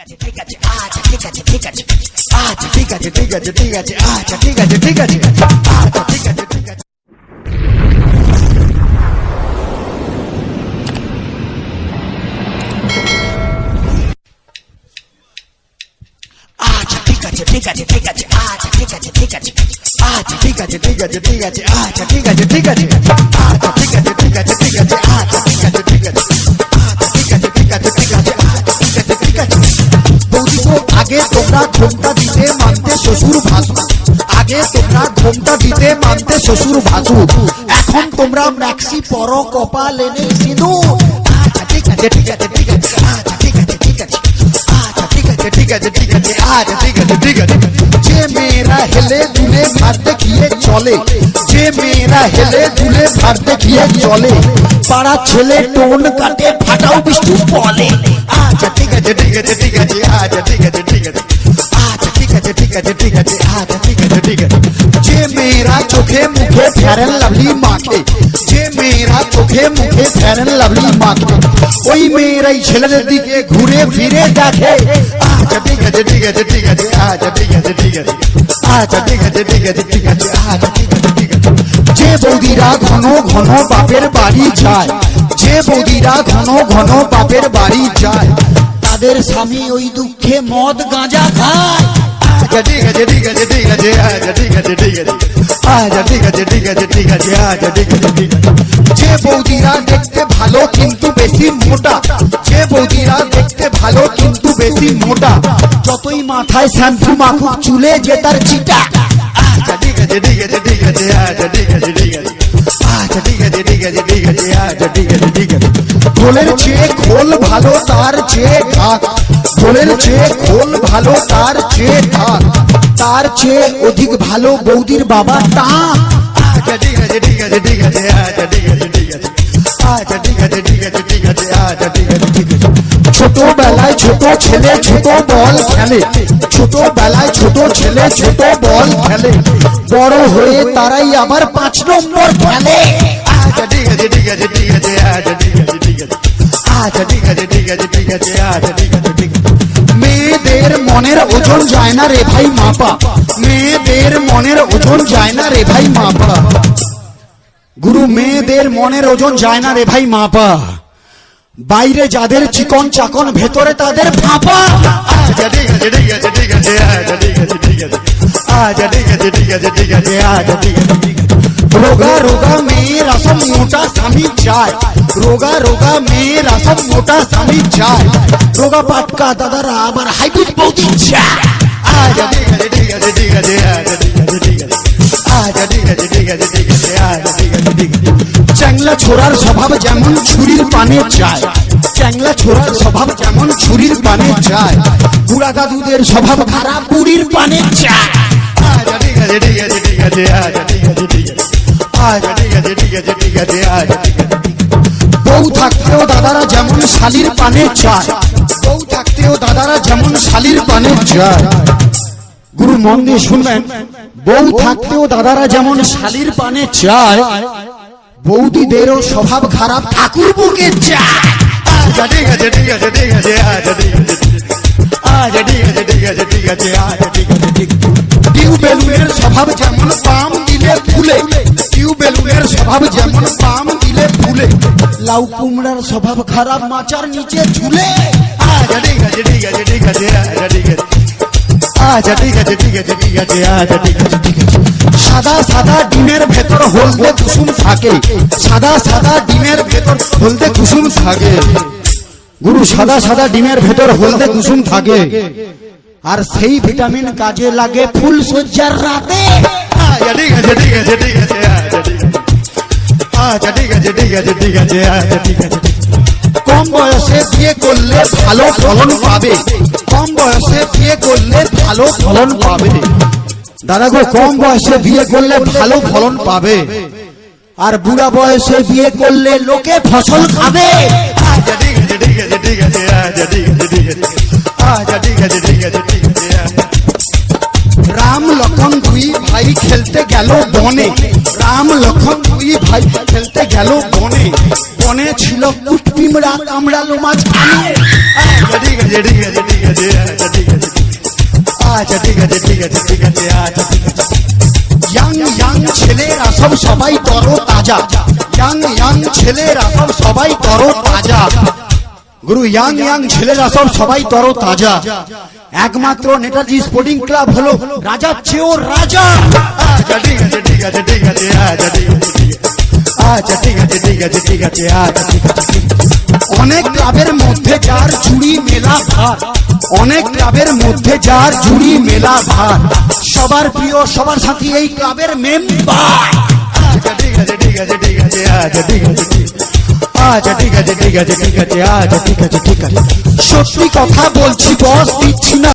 আছে ঠিক আছে আচ্ছা ঠিক আছে ঠিক আছে আচ্ছা ঠিক আছে ঠিক আছে ঠিক আছে আচ্ছা ঠিক আছে ঠিক আছে আচ্ছা ঠিক আছে ঠিক আছে আচ্ছা ঠিক আছে ঠিক আছে ঠিক আছে আচ্ছা ঠিক আছে ঠিক আছে আচ্ছা ঠিক আছে ঠিক আছে ঠিক আছে আচ্ছা ঠিক আছে ঠিক আছে আচ্ছা ঠিক আছে ঠিক আছে ঠিক আছে তোমরা ঘোমটা দিতে মানতে শ্বশুর ভাসু। আগে তোমরা ঘোমটা দিতে মানতে শ্বশুর ভাসু। এখন তোমরা ম্যাক্সি পর কপাল এনে সিঁদুর। আচ্ছা ঠিক আছে ঠিক আছে ঠিক আছে আচ্ছা ঠিক আছে ঠিক আছে আচ্ছা ঠিক আছে ঠিক আছে ঠিক আছে আচ্ছা ঠিক আছে ঠিক আছে যে মেয়েরা হেলে দুলে ভাত দেখিয়ে চলে, যে মেয়েরা হেলে দুলে ভাত দেখিয়ে চলে, পাড়া ছেলে টোন কাটে ফাটাও বৃষ্টি বলে আচ্ছা ঠিক আছে ঠিক আছে ঠিক আছে আচ্ছা ঠিক আছে ঠিক আছে। আচ্ছা ঠিক আচ্ছা ঘুরে ফিরে দেখে আচ্ছা ঠিক আছে ঠিক আছে ঠিক আছে আচ্ছা ঠিক আছে ঠিক আছে আচ্ছা ঠিক আছে ঠিক আছে ঠিক আছে আচ্ছা ঠিক আছে ঠিক আছে যে বৌদিরা ঘন ঘন বাপের বাড়ি যায় যে বৌদিরা ঘন ঘন বাপের বাড়ি যায় তাদের স্বামী ওই দুঃখে মদ গাঁজা খায় আচ্ছা ঠিক আছে ঠিক আছে ঠিক আছে আচ্ছা ঠিক আছে ঠিক আছে আচ্ছা ঠিক আছে ঠিক আছে ঠিক আছে আচ্ছা ঠিক আছে ঠিক আছে যে বৌদিরা দেখতে ভালো কিন্তু বেশি মোটা যে বৌদিরা দেখতে ভালো কিন্তু বেশি মোটা যতই মাথায় শ্যাম্পু মাখুক চুলে যে তার চিটা আচ্ছা ঠিক আছে ঠিক আছে ঠিক আছে আচ্ছা ঠিক আছে ঠিক আছে আচ্ছা ঠিক আছে ঠিক আছে ঠিক আছে আচ্ছা ঠিক আছে ঠিক আছে খোলের চেয়ে খোল ভালো তার চেয়ে ঢাক খোলের চেয়ে খোল ভালো তার চেয়ে ঢাক তার চেয়ে অধিক ভালো বৌদির বাবা তা আচ্ছা ঠিক আছে ঠিক আছে ঠিক আছে আচ্ছা ঠিক আছে ঠিক আছে আচ্ছা ঠিক আছে ঠিক আছে ঠিক আছে আচ্ছা ঠিক আছে ঠিক আছে ছোটবেলায় ছোট ছেলে ছোট বল খেলে ছোটবেলায় ছোট ছেলে ছোট বল খেলে বড় হয়ে তারাই আবার পাঁচ নম্বর খেলে আচ্ছা ঠিক আছে ঠিক আছে ঠিক আছে আচ্ছা ঠিক আছে ঠিক আছে আচ্ছা ঠিক আছে ঠিক আছে ঠিক আছে আচ্ছা ঠিক আছে ঠিক আছে মেয়েদের মনের ওজন যায় না রে ভাই মাপা। মেয়েদের মনের ওজন যায় না রে ভাই মাপা। গুরু, মেয়েদের মনের ওজন যায় না রে ভাই মাপা। বাইরে যাদের চিকন চাকন, ভেতরে তাদের ফাঁপা। রোগা রোগা, মেয়ের আসম মোটা স্বামী চায়। রোগা রোগা মেয়ের আসম মোটা স্বামী চায় রোগা পাটকা দাদারা আমার হাইব্রিড বৌদি আচ্ছা ঠিক আছে ঠিক আছে ঠিক আছে আচ্ছা ঠিক আছে আচ্ছা ঠিক আছে ঠিক আছে ঠিক আছে আচ্ছা ঠিক আছে ঠিক আছে চ্যাংলা ছোড়ার স্বভাব যেমন ছুরির পানে চায় চ্যাংলা ছোড়ার স্বভাব যেমন ছুরির পানে চায় বুড়া দাদুদের স্বভাব খারাপ বুড়ির পানে চায় আচ্ছা ঠিক আছে ঠিক আছে ঠিক আছে আচ্ছা ঠিক আছে ঠিক আছে আচ্ছা ঠিক আছে ঠিক আছে আচ্ছা ঠিক আছে ঠিক আছে বউ থাকতেও দাদারা যেমন শালির পানে চায়। বউ থাকতেও দাদারা যেমন শালির পানে চায়। গুরু মন দিয়ে শুনবেন, বউ থাকতেও দাদারা যেমন শালির পানে চায়। বৌদিদেরও স্বভাব খারাপ ঠাকুর বুকে চায় স্বভাব যেমন পাম দিলে ফুলে টিউ বেলুনের স্বভাব লাউ কুমড়ার স্বভাব খারাপ মাচার নিচে ঝুলে আচ্ছা ঠিক আছে ঠিক আছে ঠিক আছে আচ্ছা ঠিক আছে আচ্ছা ঠিক আছে ঠিক আছে ঠিক আছে আচ্ছা ঠিক আছে ঠিক আছে সাদা সাদা ডিমের ভেতর হলদে কুসুম থাকে সাদা সাদা ডিমের ভেতর হলদে কুসুম থাকে গুরু সাদা সাদা ডিমের ভেতর হলদে কুসুম থাকে আর সেই ভিটামিন কাজে লাগে ফুল সজ্জার রাতে আচ্ছা ঠিক আছে ঠিক আছে ঠিক আছে আচ্ছা ঠিক আছে ঠিক আছে ঠিক আছে আচ্ছা ঠিক আছে কম বয়সে বিয়ে করলে ভালো ফলন পাবে কম বয়সে বিয়ে করলে ভালো ফলন পাবে দাদা গো কম বয়সে বিয়ে করলে ভালো ফলন পাবে আর বুড়া বয়সে বিয়ে করলে লোকে ফসল খাবে আচ্ছা ঠিক আছে ঠিক আছে ঠিক আছে আচ্ছা ঠিক আছে ঠিক আছে আচ্ছা ঠিক আছে ঠিক আছে ঠিক আছে আচ্ছা রাম লক্ষণ দুই ভাই খেলতে গেল বনে রাম লক্ষণ দুই ভাই খেলতে গেল বনে বনে ছিল কুটপিমড়া কামড়ালো মাঝখানে আচ্ছা, ঠিক আছে ঠিক আছে ঠিক আছে আছে আচ্ছা ঠিক আছে আচ্ছা ঠিক আছে ঠিক আছে ঠিক আছে আচ্ছা ঠিক আছে ইয়াং ইয়াং ছেলেরা সব সবাই তর তাজা ইয়াং ইয়াং ছেলেরা সব সবাই তর তাজা গুরু ইয়াং ইয়াং ছেলেরা সব সবাই তর তাজা একমাত্র নেতাজি স্পোর্টিং ক্লাব হলো রাজার চেয়েও রাজা আচ্ছা ঠিক আছে ঠিক আছে ঠিক আছে আচ্ছা ঠিক আছে ঠিক আছে আচ্ছা ঠিক আছে ঠিক আছে ঠিক আছে আচ্ছা ঠিক আছে ঠিক। অনেক ক্লাবের মধ্যে যার চুরি মেলা ভার অনেক ক্লাবের মধ্যে যার চুরি মেলা ভার সবার প্রিয় সবার সাথী এই ক্লাবের মেম্বার আচ্ছা আছে আচ্ছা আচ্ছা ঠিক আছে ঠিক আছে ঠিক আছে আচ্ছা ঠিক আছে ঠিক আছে সত্যি কথা বলছি বস দিচ্ছি না